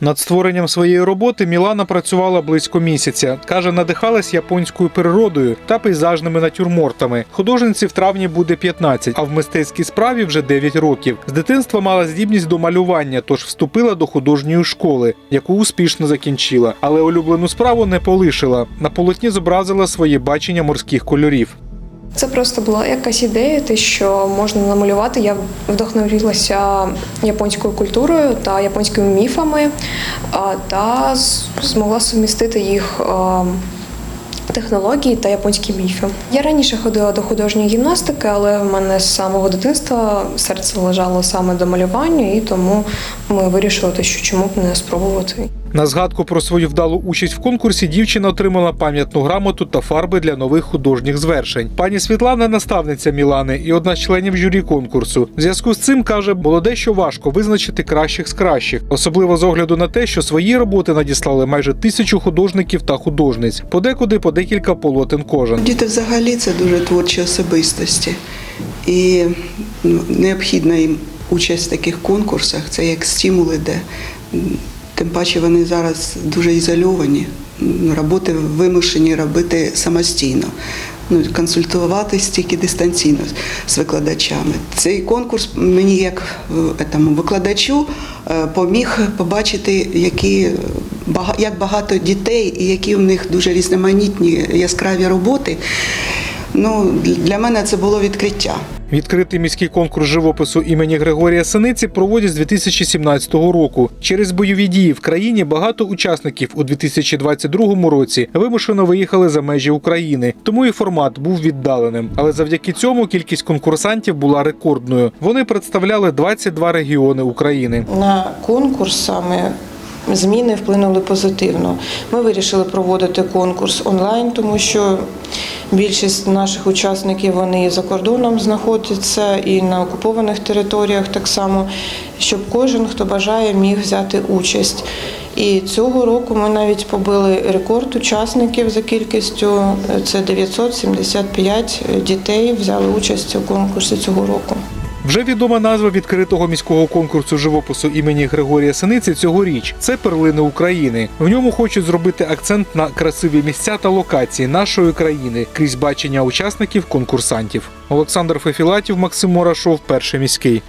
Над створенням своєї роботи Мілана працювала близько місяця. Каже, надихалась японською природою та пейзажними натюрмортами. Художниці в травні буде 15, а в мистецькій справі вже 9 років. З дитинства мала здібність до малювання, тож вступила до художньої школи, яку успішно закінчила. Але улюблену справу не полишила. На полотні зобразила своє бачення морських кольорів. Це просто була якась ідея, те, що можна намалювати. Я вдохновилася японською культурою та японськими міфами, та змогла сумістити їх технології та японські міфи. Я раніше ходила до художньої гімнастики, але в мене з самого дитинства серце лежало саме до малювання, і тому ми вирішили, що чому б не спробувати. На згадку про свою вдалу участь в конкурсі дівчина отримала пам'ятну грамоту та фарби для нових художніх звершень. Пані Світлана наставниця Мілани і одна з членів журі конкурсу. В зв'язку з цим каже, було дещо важко визначити кращих з кращих, особливо з огляду на те, що свої роботи надіслали майже тисячу художників та художниць, подекуди по декілька полотен кожен. Діти взагалі це дуже творчі особистості. І ну, необхідна їм участь в таких конкурсах, це як стимул іде. Тим паче вони зараз дуже ізольовані, роботи вимушені робити самостійно. Ну, консультуватись тільки дистанційно з викладачами. Цей конкурс мені як е, етому, викладачу е, поміг побачити, які як багато дітей і які в них дуже різноманітні яскраві роботи. Ну, для мене це було відкриття. Відкритий міський конкурс живопису імені Григорія Синиці проводять з 2017 року. Через бойові дії в країні багато учасників у 2022 році вимушено виїхали за межі України, тому і формат був віддаленим. Але завдяки цьому кількість конкурсантів була рекордною. Вони представляли 22 регіони України. На конкурс саме зміни вплинули позитивно. Ми вирішили проводити конкурс онлайн, тому що більшість наших учасників вони за кордоном знаходяться, і на окупованих територіях так само, щоб кожен, хто бажає, міг взяти участь. І цього року ми навіть побили рекорд учасників за кількістю. Це 975 дітей взяли участь у конкурсі цього року. Вже відома назва відкритого міського конкурсу живопису імені Григорія Синиці цьогоріч це перлини України. В ньому хочуть зробити акцент на красиві місця та локації нашої країни крізь бачення учасників конкурсантів. Олександр Фефілатів, Максим Морашов, перший міський.